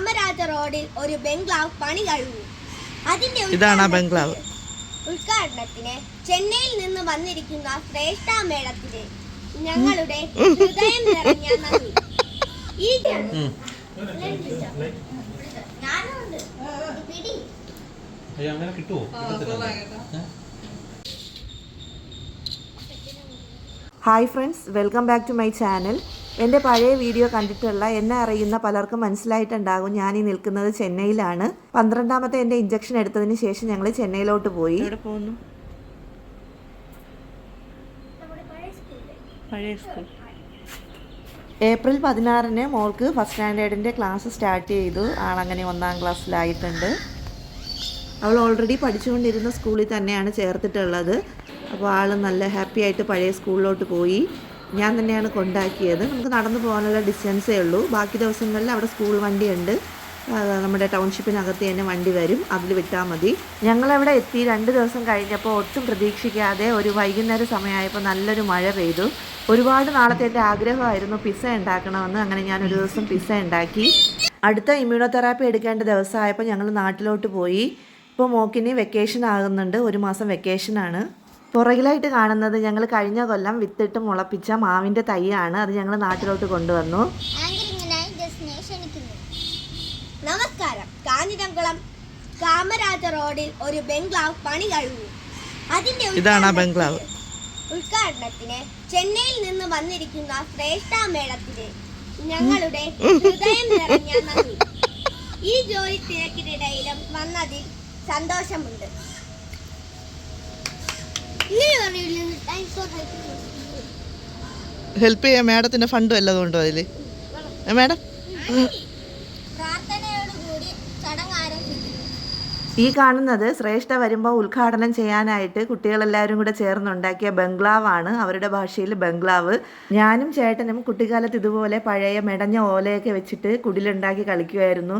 കാമരാജ റോഡിൽ ഒരു ബംഗ്ലാവ് പണി കഴിഞ്ഞു. അതിന്റെ ഇതാണ് ബംഗ്ലാവ്. ഉദ്ഘാടനത്തിന് ചെന്നൈയിൽ നിന്ന് വന്നിരിക്കുന്ന ശ്രേഷ്ഠ മേളത്തിന് ഞങ്ങളുടെ ഹൃദയം നിറഞ്ഞ നന്ദി. ഈ അങ്ങനെ കിട്ടുമോ hi friends welcome back to my channel. എന്റെ പഴയ വീഡിയോ കണ്ടിട്ടുള്ള എന്നെ അറിയുന്ന പലർക്കും മനസ്സിലായിട്ടുണ്ടാകും ഞാൻ ഈ നിൽക്കുന്നത് ചെന്നൈയിലാണ്. പന്ത്രണ്ടാമത്തെ എന്റെ ഇഞ്ചക്ഷൻ എടുത്തതിന് ശേഷം ഞങ്ങൾ ചെന്നൈയിലോട്ട് പോയി. പോകുന്നു? പഴയ സ്കൂൾ. ഏപ്രിൽ പതിനാറിന് മോൾക്ക് ഫസ്റ്റ് സ്റ്റാൻഡേർഡിന്റെ ക്ലാസ് സ്റ്റാർട്ട് ചെയ്തു. ആളങ്ങനെ ഒന്നാം ക്ലാസ്സിലായിട്ടുണ്ട്. അവൾ ഓൾറെഡി പഠിച്ചുകൊണ്ടിരുന്ന സ്കൂളിൽ തന്നെയാണ് ചേർത്തിട്ടുള്ളത്. അപ്പോൾ ആൾ നല്ല ഹാപ്പി ആയിട്ട് പഴയ സ്കൂളിലോട്ട് പോയി. ഞാൻ തന്നെയാണ് കൊണ്ടാക്കിയത്. നമുക്ക് നടന്നു പോകാനുള്ള ഡിസ്റ്റൻസേ ഉള്ളൂ. ബാക്കി ദിവസങ്ങളിൽ അവിടെ സ്കൂൾ വണ്ടിയുണ്ട്. നമ്മുടെ ടൗൺഷിപ്പിനകത്ത് തന്നെ വണ്ടി വരും. അതിൽ വിട്ടാൽ മതി. ഞങ്ങളവിടെ എത്തി. രണ്ട് ദിവസം കഴിഞ്ഞപ്പോൾ ഒട്ടും പ്രതീക്ഷിക്കാതെ ഒരു വൈകുന്നേര സമയമായപ്പോൾ നല്ലൊരു മഴ പെയ്തു. ഒരുപാട് നാളത്തെ എന്റെ ആഗ്രഹമായിരുന്നു പിസ്സ ഉണ്ടാക്കണമെന്ന്. അങ്ങനെ ഞാൻ ഒരു ദിവസം പിസ്സ ഉണ്ടാക്കി. അടുത്ത ഇമ്മ്യൂണോതെറാപ്പി എടുക്കേണ്ട ദിവസമായപ്പോൾ ഞങ്ങൾ നാട്ടിലോട്ട് പോയി. ഇപ്പോൾ മോക്കിന് വെക്കേഷൻ ആകുന്നുണ്ട്. ഒരു മാസം വെക്കേഷനാണ് പുറകിലായിട്ട് കാണുന്നത് ഞങ്ങൾ കഴിഞ്ഞ കൊല്ലം വിത്തിട്ട് മുളപ്പിച്ച മാവിന്റെ തൈയാണ്. അത് ഞങ്ങൾ നാട്ടിലോട്ട് കൊണ്ടുവന്നു. നമസ്കാരം. കാഞ്ഞിരംകുളം കാമരാജ റോഡിൽ ഒരു ബംഗ്ലാവ് പണി കഴിഞ്ഞു. അതിന്റെ ഇതാണ് ബംഗ്ലാവ്. ഉദ്ഘാടനത്തിന് ചെന്നൈയിൽ നിന്ന് വന്നിരിക്കുന്ന ശ്രേഷ്ഠ മേളത്തിന് ഞങ്ങളുടെ ഹൃദയം നിറഞ്ഞ നന്ദി. ഈ ജോലി തിരക്കിനിടയിലും വന്നതിൽ സന്തോഷമുണ്ട്. ഹെൽപ്പ് ചെയ്യാൻ മാഡത്തിന്റെ ഫണ്ട് വല്ലതും ഉണ്ടോ അതിൽ മാഡം? ഈ കാണുന്നത് ശ്രേഷ്ഠ വരുമ്പോൾ ഉദ്ഘാടനം ചെയ്യാനായിട്ട് കുട്ടികളെല്ലാവരും കൂടെ ചേർന്നുണ്ടാക്കിയ ബംഗ്ലാവാണ്. അവരുടെ ഭാഷയിൽ ബംഗ്ലാവ്. ഞാനും ചേട്ടനും കുട്ടിക്കാലത്ത് ഇതുപോലെ പഴയ മെടഞ്ഞ ഓലയൊക്കെ വെച്ചിട്ട് കുടിലുണ്ടാക്കി കളിക്കുമായിരുന്നു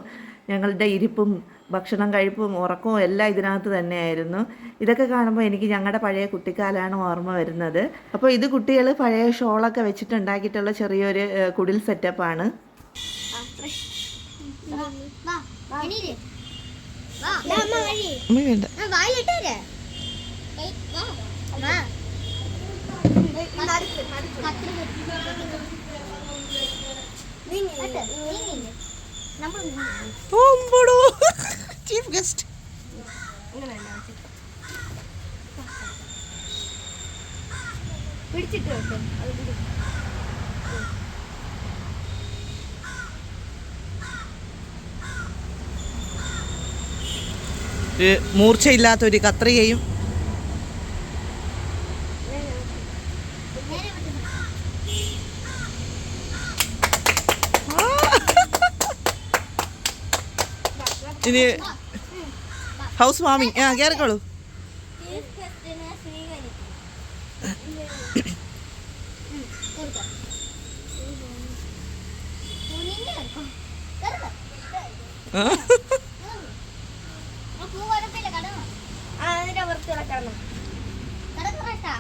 ഞങ്ങളുടെ ഇരിപ്പും ഭക്ഷണം കഴിപ്പും ഉറക്കവും എല്ലാം ഇതിനകത്ത് തന്നെയായിരുന്നു. ഇതൊക്കെ കാണുമ്പോൾ എനിക്ക് ഞങ്ങളുടെ പഴയ കുട്ടിക്കാലാണ് ഓർമ്മ വരുന്നത്. അപ്പോൾ ഇത് കുട്ടികൾ പഴയ ഷോളൊക്കെ വെച്ചിട്ടുണ്ടാക്കിയിട്ടുള്ള ചെറിയൊരു കുടിൽ സെറ്റപ്പാണ്. നമ്മൾ ചീഫ് ഗസ്റ്റ് പിടിച്ചിട്ട് വെക്ക് അത് പിടി. മൂർച്ചയില്ലാത്ത ഒരു കത്രികയും ഇനി ഹൗസ് വാമിങ്. ആ കയറിക്കോളൂ പേടി. കയറി സ്വീകരിക്കും ഉം, കൊടുക്കാം. കുനിഞ്ഞ് വെക്കും. കേറുക. ആ, പൂ കുഴപ്പമില്ല, കടന്നു. ആ, അതിന്റെ പുറത്തൂടെ കിടന്നു. കിടക്ക് കേട്ടാ.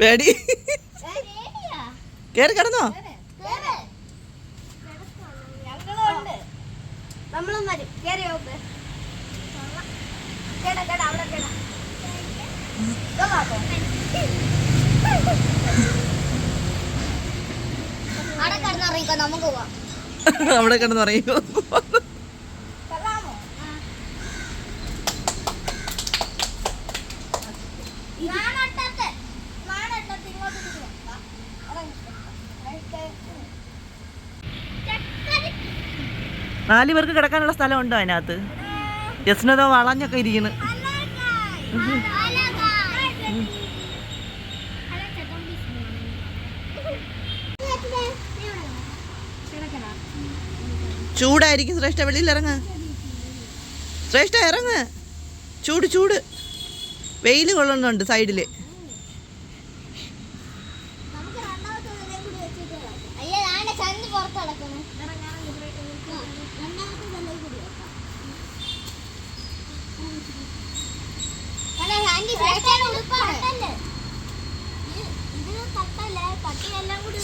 പേടി ഏ, പേടിയാ. കയറി കിടന്നോ കേറ്. ഞങ്ങളുണ്ട്. നമ്മളും വരും. കേറി കേടാ കേടാ അവിടെ കേടാ. അവിടെ കിടന്നറിയിക്കോ നമുക്ക് പോവാം. അവിടെ കിടന്ന് നാല് പേർക്ക് കിടക്കാനുള്ള സ്ഥലം ഉണ്ടോ അതിനകത്ത്? ജസ്നതോ വളഞ്ഞൊക്കെ ഇരിക്കുന്നു. ചൂടായിരിക്കും ശ്രേഷ്ഠ വെളിയിൽ ഇറങ്ങ്. ശ്രേഷ്ഠ ഇറങ്ങ്. ചൂട് ചൂട്. വെയിൽ കൊള്ളുന്നുണ്ട് സൈഡിൽ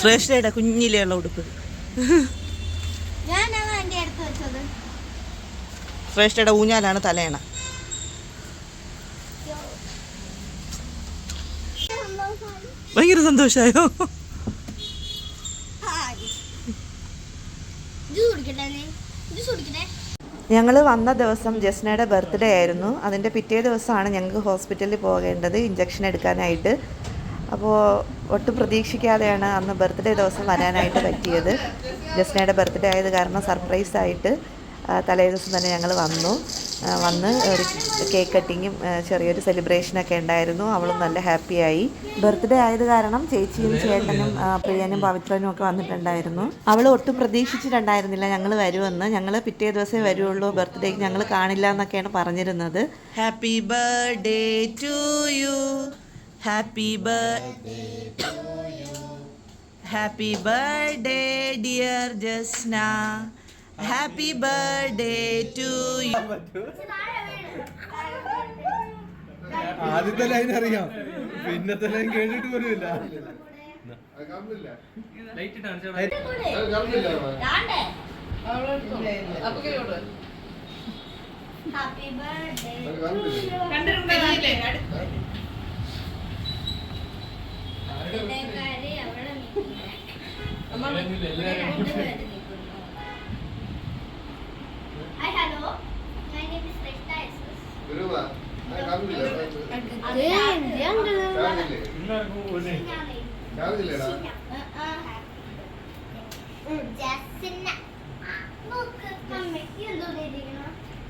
ശ്രേഷ്ഠയുടെ കുഞ്ഞിലെയുള്ള ഉടുപ്പ്. ശ്രേഷ്ഠയുടെ ഊഞ്ഞാലാണ് തലയണ. ഭയങ്കര കുടിക്കട്ടെ ഞങ്ങൾ വന്ന ദിവസം ജസ്നയുടെ ബർത്ത്ഡേ ആയിരുന്നു. അതിന്റെ പിറ്റേ ദിവസമാണ് ഞങ്ങൾക്ക് ഹോസ്പിറ്റലിൽ പോകേണ്ടത്. ഇഞ്ചക്ഷൻ എടുക്കാനായിട്ട്. അപ്പോൾ ഒട്ടും പ്രതീക്ഷിക്കാതെയാണ് അന്ന് ബർത്ത്ഡേ ദിവസം വരാനായിട്ട് പറ്റിയത്. ജസ്നയുടെ ബർത്ത്ഡേ ആയത് കാരണം സർപ്രൈസ് ആയിട്ട് തലേദിവസം തലേ ദിവസം തന്നെ ഞങ്ങൾ വന്നു. വന്ന് ഒരു കേക്ക് കട്ടിങ്ങും ചെറിയൊരു സെലിബ്രേഷനൊക്കെ ഉണ്ടായിരുന്നു. അവളും നല്ല ഹാപ്പിയായി ബർത്ത്ഡേ ആയത് കാരണം ചേച്ചിയും ചേട്ടനും പ്രിയനും പവിത്രനും ഒക്കെ വന്നിട്ടുണ്ടായിരുന്നു. അവൾ ഒട്ടും പ്രതീക്ഷിച്ചിട്ടുണ്ടായിരുന്നില്ല ഞങ്ങൾ വരുമെന്ന്. ഞങ്ങൾ പിറ്റേ ദിവസമേ വരുള്ളൂ. ബർത്ത്ഡേക്ക് ഞങ്ങൾ കാണില്ല എന്നൊക്കെയാണ് പറഞ്ഞിരുന്നത്. Happy birthday to you happy birthday happy birthday dear Jasna happy birthday to you ആദ്യത്തെ ലൈൻ അറിയാം. പിന്നത്തെ ലൈൻ കേട്ടിട്ട് പോലുമില്ല. Happy birthday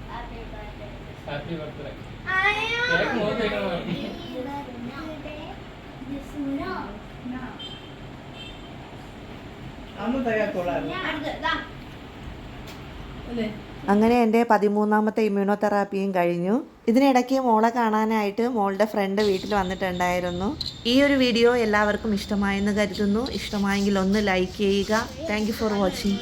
happy birthday happy birthday ആയോ അങ്ങനെ എന്റെ പതിമൂന്നാമത്തെ ഇമ്മ്യൂണോ തെറാപ്പിയും കഴിഞ്ഞു. ഇതിനിടയ്ക്ക് മോളെ കാണാനായിട്ട് മോളുടെ ഫ്രണ്ട് വീട്ടിൽ വന്നിട്ടുണ്ടായിരുന്നു. ഈ ഒരു വീഡിയോ എല്ലാവർക്കും ഇഷ്ടമായെന്ന് കരുതുന്നു. ഇഷ്ടമായെങ്കിൽ ഒന്ന് ലൈക്ക് ചെയ്യുക. Thank for watching